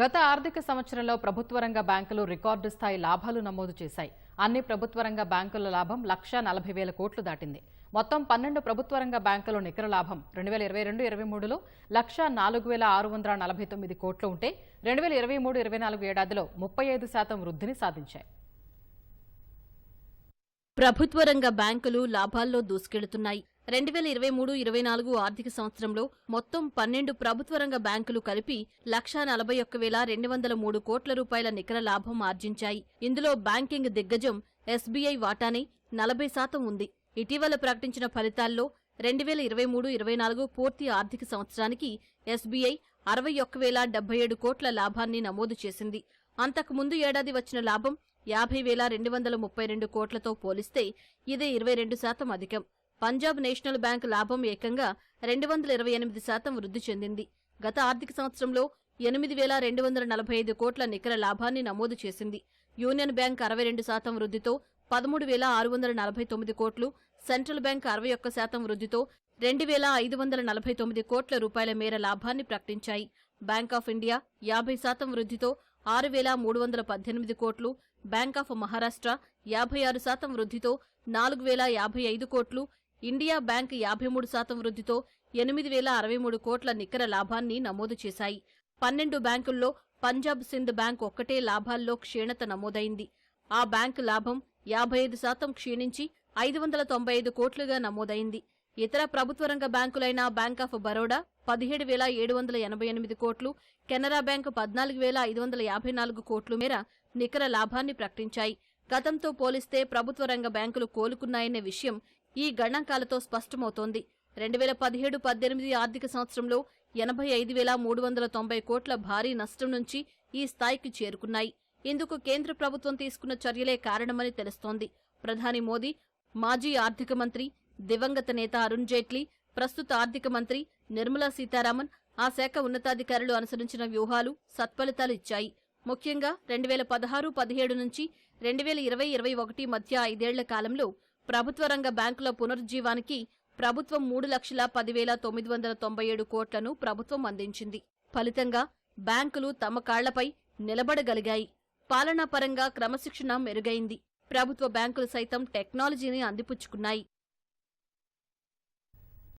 గత ఆర్థిక సంవత్సరంలో ప్రభుత్వ రంగ బ్యాంకులు రికార్డు స్థాయి లాభాలు నమోదు చేశాయి. అన్ని ప్రభుత్వ రంగ బ్యాంకుల లాభం లక్ష నలభై వేల కోట్లు దాటింది. మొత్తం పన్నెండు ప్రభుత్వ రంగ బ్యాంకుల నికర లాభం రెండు వేల ఇరవై రెండు ఇరవై మూడులో లక్ష నాలుగు వేల ఆరు వందల నలభై తొమ్మిది కోట్లు ఉంటే రెండు వేల ఇరవై మూడు ఇరవై నాలుగు ఏడాదిలో ముప్పై ఐదు శాతం వృద్ధిని సాధించాయి. ప్రభుత్వ రంగ బ్యాంకులు లాభాల్లో దూసుకెడుతున్నాయి రెండు వేల ఇరవై మూడు ఇరవై నాలుగు ఆర్థిక సంవత్సరంలో మొత్తం పన్నెండు ప్రభుత్వ రంగ బ్యాంకులు కలిపి లక్షా నలభై ఒక్క వేల రెండు వందల మూడు కోట్ల రూపాయల నికర లాభం ఆర్జించాయి. ఇందులో బ్యాంకింగ్ దిగ్గజం ఎస్బీఐ వాటానే నలభై శాతం ఉంది. ఇటీవల ప్రకటించిన ఫలితాల్లో రెండు వేల ఇరవై మూడు ఇరవై నాలుగు పూర్తి ఆర్థిక సంవత్సరానికి ఎస్బీఐ అరవై ఒక్క వేల డెబ్బై ఏడు కోట్ల లాభాన్ని నమోదు చేసింది. అంతకుముందు ఏడాది వచ్చిన లాభం యాభై వేల రెండు వందల ముప్పై రెండు కోట్లతో పోలిస్తే ఇదే ఇరవై రెండు శాతం అధికం. పంజాబ్ నేషనల్ బ్యాంక్ లాభం ఏకంగా రెండు వందల ఇరవై ఎనిమిది శాతం వృద్ధి చెందింది. గత ఆర్థిక సంవత్సరంలో ఎనిమిది వేల రెండు వందల నలభై ఐదు కోట్ల నికర లాభాన్ని నమోదు చేసింది. యూనియన్ బ్యాంక్ అరవై రెండు శాతం వృద్ధితో పదమూడు వేల ఆరు వందల నలభై తొమ్మిది కోట్లు సెంట్రల్ బ్యాంక్ అరవై ఒక్క శాతం వృద్ధితో రెండు వేల ఐదు వందల నలభై తొమ్మిది కోట్ల రూపాయల మేర లాభాన్ని ప్రకటించాయి. బ్యాంక్ ఆఫ్ ఇండియా యాభై శాతం వృద్ధితో ఆరు వేల మూడు వందల పద్దెనిమిది కోట్లు బ్యాంక్ ఆఫ్ మహారాష్ట్ర యాభై ఆరు శాతం వృద్ధితో నాలుగు వేల యాభై ఐదు కోట్లు ఇండియా బ్యాంక్ యాభై మూడు శాతం వృద్ధితో ఎనిమిది వేల అరవై మూడు కోట్ల నికర లాభాన్ని నమోదు చేశాయి. పన్నెండు బ్యాంకుల్లో పంజాబ్ సింధ్ బ్యాంక్ ఒక్కటే లాభాల్లో క్షీణత నమోదైంది. ఆ బ్యాంకు లాభం యాభై ఐదు శాతం క్షీణించి ఐదు వందల తొంభై ఐదు కోట్లుగా నమోదైంది. ఇతర ప్రభుత్వ రంగ బ్యాంకులైన బ్యాంక్ ఆఫ్ బరోడా పదిహేడు వేల ఏడు వందల ఎనభై ఎనిమిది కోట్లు కెనరా బ్యాంకు పద్నాలుగు వేల ఐదు వందల యాభై నాలుగు కోట్లు మేర నికర లాభాన్ని ప్రకటించాయి. గతంతో పోలిస్తే ప్రభుత్వ రంగ బ్యాంకులు కోలుకున్నాయనే విషయం ఈ గణాంకాలతో స్పష్టమవుతోంది. రెండు వేల పదిహేడు పద్దెనిమిది ఆర్థిక సంవత్సరంలో ఎనభై ఐదు వేల మూడు వందల తొంభై కోట్ల భారీ నష్టం నుంచి ఈ స్థాయికి చేరుకున్నాయి. ఇందుకు కేంద్ర ప్రభుత్వం తీసుకున్న చర్యలే కారణమని తెలుస్తోంది. ప్రధాని మోదీ మాజీ ఆర్థిక మంత్రి దివంగత నేత అరుణ్ జైట్లీ ప్రస్తుత ఆర్థిక మంత్రి నిర్మలా సీతారామన్ ఆ శాఖ ఉన్నతాధికారులు అనుసరించిన వ్యూహాలు సత్ఫలితాలు ఇచ్చాయి. ముఖ్యంగా రెండు వేల పదహారు పదిహేడు నుంచి రెండు వేల ఇరవై ఇరవై ఒకటి మధ్య ఐదేళ్ళ కాలంలో ప్రభుత్వ రంగ బ్యాంకుల పునరుజ్జీవానికి ప్రభుత్వం మూడు లక్షల పదివేల తొమ్మిది వందల తొంభై ఏడు కోట్లను ప్రభుత్వం అందించింది. ఫలితంగా బ్యాంకులు తమ కాళ్ళపై నిలబడగలిగాయి. పాలనాపరంగా క్రమశిక్షణ మెరుగైంది. ప్రభుత్వ బ్యాంకులు సైతం టెక్నాలజీని అందిపుచ్చుకున్నాయి.